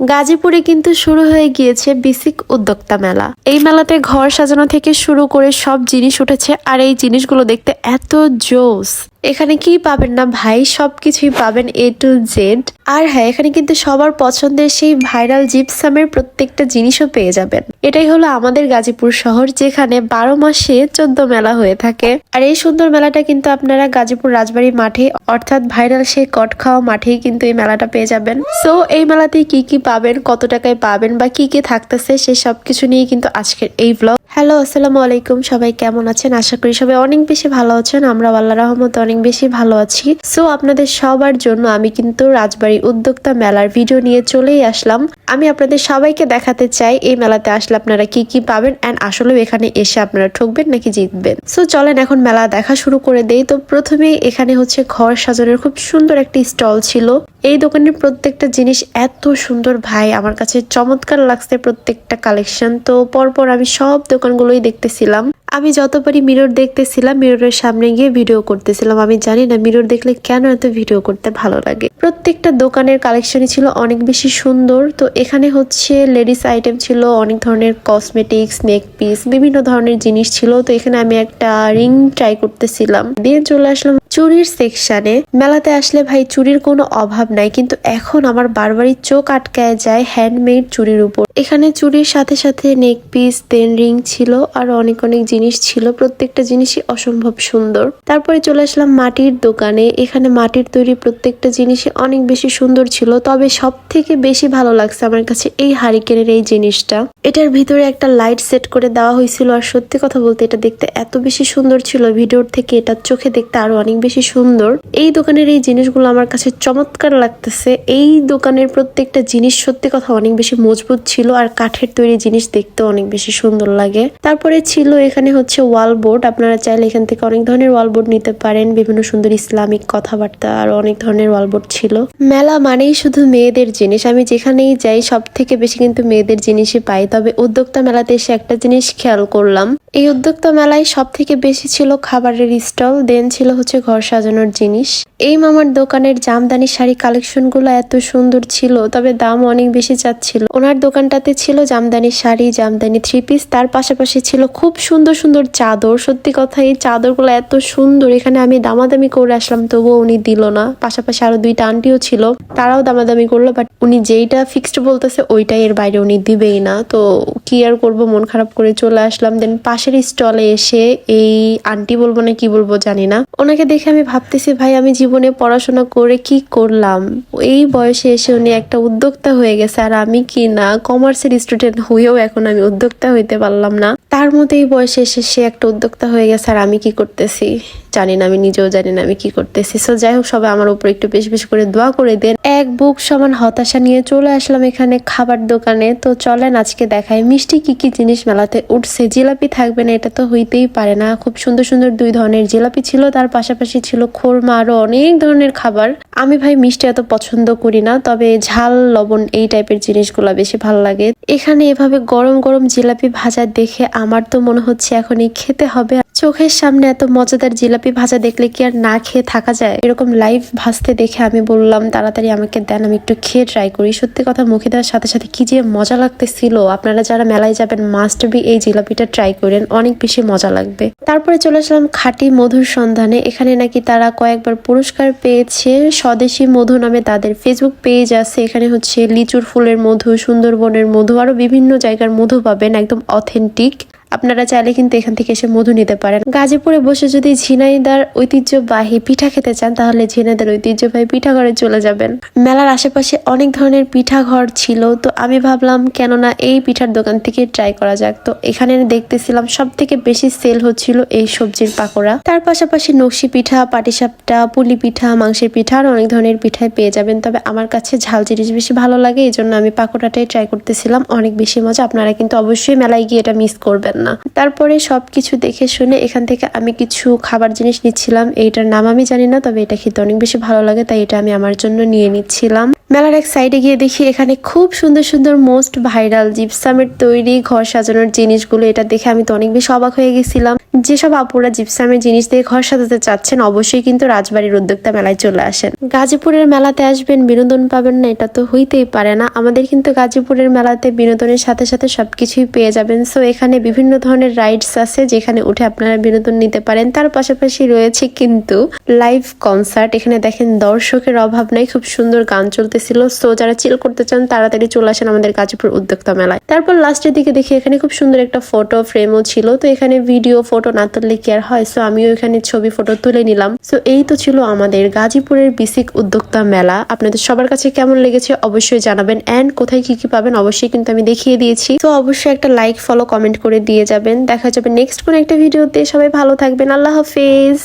গাজীপুরে কিন্তু শুরু হয়ে গিয়েছে বিসিক উদ্যোক্তা মেলা। এই মেলাতে ঘর সাজানো থেকে শুরু করে সব জিনিস উঠেছে, আর এই জিনিসগুলো দেখতে এত জোস। এখানে কি পাবেন না ভাই? সবকিছুই পাবেন এ টু জেড আর হ্যাঁ এখানে কিন্তু সবার পছন্দের সেই ভাইরাল জিপসামের প্রত্যেকটা জিনিসও পেয়ে যাবেন। এটাই হলো আমাদের গাজীপুর শহর, যেখানে বারো মাসে চোদ্দ মেলা হয়ে থাকে। আর এই সুন্দর মেলাটা কিন্তু আপনারা গাজীপুর রাজবাড়ি মাঠে, অর্থাৎ ভাইরাল সেই কট খাওয়া মাঠেই কিন্তু এই মেলাটা পেয়ে যাবেন। সো এই মেলাতে কি কি পাবেন, কত টাকায় পাবেন বা কি কি থাকতেছে, সে সবকিছু নিয়ে কিন্তু আজকের এই ব্লগ হ্যালো আসসালামু আলাইকুম। সবাই কেমন আছেন? আশা করি সবাই অনেক বেশি ভালো আছেন। আমরা আল্লাহ রহমত অনেক বেশি ভালো আছি। সো আপনাদের সবার জন্য আমি কিন্তু রাজবাড়ি উদ্যোক্তা মেলার ভিডিও নিয়ে চলেই আসলাম। আমি আপনাদের সবাইকে দেখাতে চাই, এই মেলাতে আসলে আপনারা কি কি পাবেন অ্যান্ড আসলে এখানে এসে আপনারা ঠকবেন নাকি জিতবেন? সো চলেন এখন মেলা দেখা শুরু করে দেই। তো প্রথমেই এখানে হচ্ছে ঘর সাজানোর খুব সুন্দর একটি স্টল ছিল। এই দোকানের প্রত্যেকটা জিনিস এত সুন্দর ভাই, আমার কাছে চমৎকার লাগছে প্রত্যেকটা কালেকশন তো পরপর আমি সব দোকানগুলোই দেখতেছিলাম। আমি যতবারই মিরর দেখতেছিলাম মিররের সামনে গিয়ে ভিডিও করতেছিলাম। আমি জানি না মিরর দেখলে কেন এত ভিডিও করতে ভালো লাগে। প্রত্যেকটা দোকানের কালেকশনই ছিল অনেক বেশি সুন্দর। তো এখানে হচ্ছে লেডিস আইটেম ছিল, অনেক ধরনের কসমেটিক্স নেক পিস বিভিন্ন ধরনের জিনিস ছিল। তো এখানে আমি একটা রিং ট্রাই করতেছিলাম। দিয়ে চলে আসলাম চুরির সেকশনে মেলাতে আসলে ভাই চুরির কোনো অভাব নাই, কিন্তু এখন আমার বারবারই চোখ আটকায় যায় হ্যান্ডমেড চুরির উপর। এখানে চুরির সাথে সাথে নেক পিস দেন রিং ছিল, আর অনেক অনেক জিনিস ছিল, প্রত্যেকটা জিনিসই অসম্ভব সুন্দর। তারপরে চলে আসলাম মাটির দোকানে। এখানে মাটির তৈরি প্রত্যেকটা জিনিসই অনেক বেশি সুন্দর ছিল, তবে সব থেকে বেশি ভালো লাগছে আমার কাছে এই হারিকেনের এই জিনিসটা। এটার ভিতরে একটা লাইট সেট করে দেওয়া হয়েছিল, আর সত্যি কথা বলতে এটা দেখতে এত বেশি সুন্দর ছিল, ভিডিওর থেকে এটা চোখে দেখতে আরও অনেক বেশি সুন্দর। এই দোকানের এই জিনিসগুলো আমার কাছে চমৎকার লাগতেছে। এই দোকানের প্রত্যেকটা জিনিস সত্যি কথা অনেক বেশি মজবুত ছিল, আর কাঠের তৈরি জিনিস দেখতে অনেক বেশি সুন্দর লাগে। তারপরে ছিল এখানে হচ্ছে ওয়াল বোর্ড। আপনারা চাইলে এখান থেকে অনেক ধরনের ওয়াল বোর্ড নিতে পারেন। বিভিন্ন সুন্দর ইসলামিক কথাবার্তা আর অনেক ধরনের ওয়াল বোর্ড ছিল। মেলা মানেই শুধু মেয়েদের জিনিস। আমি যেখানেই যাই সব থেকে বেশি কিন্তু মেয়েদের জিনিসই পাই। তবে উদ্যোক্তা মেলাতে এসে একটা জিনিস খেয়াল করলাম। এই উদ্যোক্তা মেলায় সব থেকে বেশি ছিল খাবারের স্টল, দেন ছিল হচ্ছে ঘর সাজানোর জিনিস। এই মামার দোকানের জামদানি শাড়ি কালেকশনগুলো এত সুন্দর ছিল, তবে দাম অনেক বেশি চাচ্ছিল। ওনার দোকানটাতে ছিল জামদানি শাড়ি, জামদানি থ্রি পিস। তার পাশাপাশি ছিল খুব সুন্দর সুন্দর চাদর। সত্যি কথা, এই চাদরগুলো এত সুন্দর। এখানে আমি দামাদামি করে আসলাম, তবুও উনি দিল না। পাশাপাশি আরও দুইটা আন্টিও ছিল, তারাও দামাদামি করল বাট উনি যেইটা ফিক্সড বলতেছে, ওইটাই এর বাইরে উনি দিবেই না। তো কি আর করব, মন খারাপ করে চলে আসলাম। দেন পাশের স্টলে এসে এই আন্টি বলব না কি বলব জানি না। ওনাকে দেখে আমি ভাবতেছি, ভাই, আমি জীবনে পড়াশোনা করে কি করলাম? এই বয়সে এসে উনি একটা উদ্যোক্তা হয়ে গেছে, আর আমি কি না কমার্সের স্টুডেন্ট হয়েও এখন আমি উদ্যোক্তা হইতে পারলাম না। তার মতো এই বয়সে এসে সে একটা উদ্যোক্তা হয়ে গেছে আর আমি কি করতেছি? জানি না, আমি নিজেও জানি না আমি কি করতেছি। সো যাই হোক, সবাই আমার উপর একটু বেশ বেশি করে দোয়া করে দেন। এক বুক সমান হতাশা নিয়ে চলে আসলাম এখানে খাবার দোকানে। তো চলেন আজকে দেখাই মিষ্টি কি কি জিনিস মেলাতে উঠছে। জিলাপি থাকবে না, এটা তো হইতেই পারে না। খুব সুন্দর সুন্দর দুই ধরনের জিলাপি ছিল, তার পাশাপাশি ছিল খোরমা আরও অনেক ধরনের খাবার। আমি ভাই মিষ্টি এত পছন্দ করি না, তবে ঝাল, লবণ এই টাইপের জিনিসগুলো বেশি ভালো লাগে। এখানে এভাবে গরম গরম জিলাপি ভাজা দেখে আমার তো মনে হচ্ছে এখনই খেতে হবে। চোখের সামনে এত মজাদার জিলাপি ভাজা দেখলে কি আর না খেয়ে থাকা যায়? এরকম লাইভ ভাজতে দেখে আমি বললাম, তাড়াতাড়ি আমাকে দেন, আমি একটু খেয়ে ট্রাই করি। সত্যি কথা, মুখে দেওয়ার সাথে সাথে কি যে মজা লাগতেছিল। আপনারা যারা মেলায় যাবেন মাস্ট বি এই জিলাপিটা ট্রাই করেন, অনেক বেশি মজা লাগবে। তারপরে চলে আসলাম খাঁটি মধুর সন্ধানে। এখানে নাকি তারা কয়েকবার পুরস্কার পেয়েছে। স্বদেশী মধু নামে তাদের ফেসবুক পেজ আছে। এখানে হচ্ছে লিচুর ফুলের মধু, সুন্দরবনের মধু, আরও বিভিন্ন জায়গার মধু পাবেন, একদম অথেন্টিক আপনারা চাইলে কিন্তু এখান থেকে এসে মধু নিতে পারেন। গাজীপুরে বসে যদি ঝিনাইদার ঐতিহ্যবাহী পিঠা খেতে চান, তাহলে ঝিনাইদার ঐতিহ্যবাহী পিঠা ঘরে চলে যাবেন। মেলার আশেপাশে অনেক ধরনের পিঠা ঘর ছিল, তো আমি ভাবলাম, কেননা এই পিঠার দোকান থেকে ট্রাই করা যাক। তো এখানে দেখতেছিলাম সব থেকে বেশি সেল হচ্ছিল এই সবজির পাকোড়া। তার পাশাপাশি নকশি পিঠা, পাটিসাপটা, পুলি পিঠা, মাংসের পিঠা আর অনেক ধরনের পিঠায় পেয়ে যাবেন। তবে আমার কাছে ঝাল জিনিস বেশি ভালো লাগে এই জন্য আমি পাকোড়াটাই ট্রাই করতেছিলাম। অনেক বেশি মজা, আপনারা কিন্তু অবশ্যই মেলায় গিয়ে এটা মিস করবেন। বুঝতেন না। তারপরে সবকিছু দেখে শুনে এখান থেকে আমি কিছু খাবার জিনিস নিচ্ছিলাম। এইটার নাম আমি জানি না, তবে এটা খেতে অনেক বেশি ভালো লাগে, তাই এটা আমি আমার জন্য নিয়ে নিচ্ছিলাম। মেলার এক সাইডে গিয়ে দেখি এখানে খুব সুন্দর সুন্দর মোস্ট ভাইরাল জিপসামের তৈরি, ঘর সাজানোর জিনিসগুলো। এটা দেখে আমি তো অনেক বেশি অবাক হয়ে গেছিলাম। যেসব আপুরা জিপসামের জিনিস দিয়ে ঘর সাজাতে চাচ্ছেন, অবশ্যই কিন্তু রাজবাড়ির উদ্যোক্তা মেলায় চলে আসেন। গাজীপুরের মেলাতে আসবেন, বিনোদন পাবেন না, এটা তো হইতেই পারে না। আমাদের কিন্তু গাজীপুরের মেলাতে বিনোদনের সাথে সাথে সবকিছুই পেয়ে যাবেন। সো এখানে বিভিন্ন ধরনের রাইডস আছে যেখানে উঠে আপনারা বিনোদন নিতে পারেন। তার পাশাপাশি রয়েছে কিন্তু লাইভ কনসার্ট এখানে দেখেন দর্শকের অভাব নাই, খুব সুন্দর গান চলতেছিল। সো যারা চিল করতে চান, তাড়াতাড়ি চলে আসেন আমাদের গাজীপুর উদ্যোক্তা মেলায়। তারপর লাস্টের দিকে দেখি এখানে খুব সুন্দর একটা ফটো ফ্রেমও ছিল। তো এখানে ভিডিও ফটো না তুললে কি আর হয়? সো আমিও এখানে ছবি ফটো তুলে নিলাম। সো এই তো ছিল আমাদের গাজীপুরের বিসিক উদ্যোক্তা মেলা। আপনাদের সবার কাছে কেমন লেগেছে অবশ্যই জানাবেন। এন্ড কোথায় কি কি পাবেন অবশ্যই কিন্তু আমি দেখিয়ে দিয়েছি। তো অবশ্যই একটা লাইক ফলো কমেন্ট করে দিয়ে যাবেন। দেখা যাবে নেক্সট কোনো একটা ভিডিওতে। সবাই ভালো থাকবেন। আল্লাহ হাফেজ।